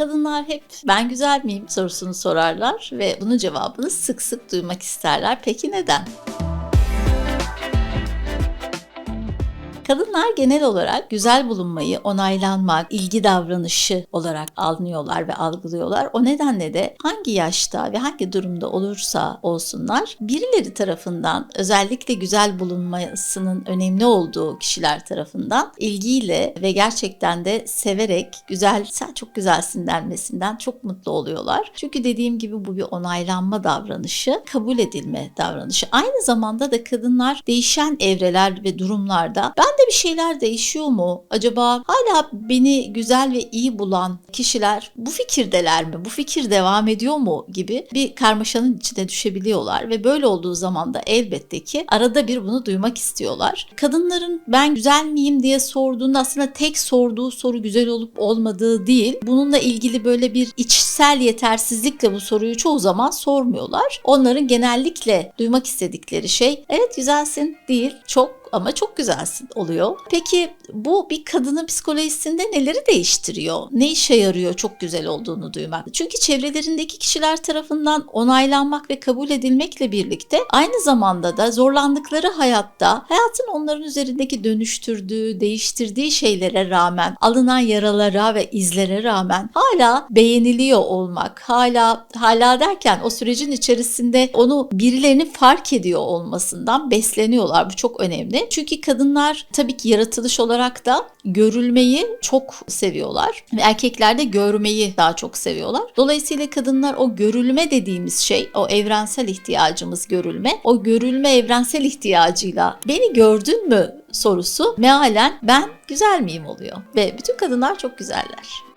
Kadınlar hep ben güzel miyim sorusunu sorarlar ve bunun cevabını sık sık duymak isterler. Peki neden? Kadınlar genel olarak güzel bulunmayı onaylanmak, ilgi davranışı olarak anlıyorlar ve algılıyorlar. O nedenle de hangi yaşta ve hangi durumda olursa olsunlar birileri tarafından özellikle güzel bulunmasının önemli olduğu kişiler tarafından ilgiyle ve gerçekten de severek güzel sen çok güzelsin denmesinden çok mutlu oluyorlar. Çünkü dediğim gibi bu bir onaylanma davranışı, kabul edilme davranışı. Aynı zamanda da kadınlar değişen evreler ve durumlarda ben de bir şeyler değişiyor mu? Acaba hala beni güzel ve iyi bulan kişiler bu fikirdeler mi? Bu fikir devam ediyor mu? gibi bir karmaşanın içine düşebiliyorlar ve böyle olduğu zaman da elbette ki arada bir bunu duymak istiyorlar. Kadınların ben güzel miyim diye sorduğunda aslında tek sorduğu soru güzel olup olmadığı değil. Bununla ilgili böyle bir içsel yetersizlikle bu soruyu çoğu zaman sormuyorlar. Onların genellikle duymak istedikleri şey evet güzelsin değil çok ama çok güzelsin oluyor. Peki bu bir kadının psikolojisinde neleri değiştiriyor? Ne işe yarıyor çok güzel olduğunu duymak? Çünkü çevrelerindeki kişiler tarafından onaylanmak ve kabul edilmekle birlikte aynı zamanda da zorlandıkları hayatta hayatın onların üzerindeki dönüştürdüğü, değiştirdiği şeylere rağmen, alınan yaralara ve izlere rağmen hala beğeniliyor olmak, hala hala derken o sürecin içerisinde onu birilerinin fark ediyor olmasından besleniyorlar. Bu çok önemli. Çünkü kadınlar tabii ki yaratılış olarak da görülmeyi çok seviyorlar ve erkekler de görmeyi daha çok seviyorlar. Dolayısıyla kadınlar o görülme dediğimiz şey, o evrensel ihtiyacımız görülme, o görülme evrensel ihtiyacıyla beni gördün mü sorusu mealen ben güzel miyim oluyor ve bütün kadınlar çok güzeller.